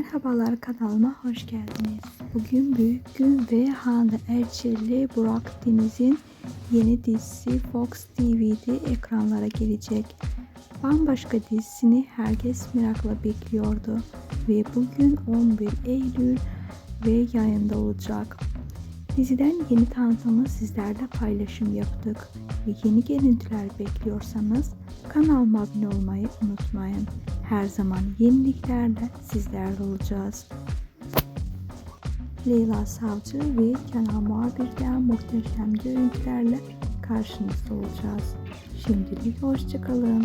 Merhabalar kanalıma hoş geldiniz. Bugün Büyük Gün ve Hande Erçel'le Burak Deniz'in yeni dizisi Fox TV'de ekranlara gelecek. Bambaşka dizisini herkes merakla bekliyordu ve bugün 11 Eylül ve yayında olacak. Diziden yeni tanıtımı sizlerle paylaşım yaptık ve yeni görüntüler bekliyorsanız kanalıma abone olmayı unutmayın. Her zaman yeniliklerle sizlerle olacağız. Leyla Savcı ve Kenan Muhabir'den muhteşem görüntülerle karşınızda olacağız. Şimdilik hoşçakalın.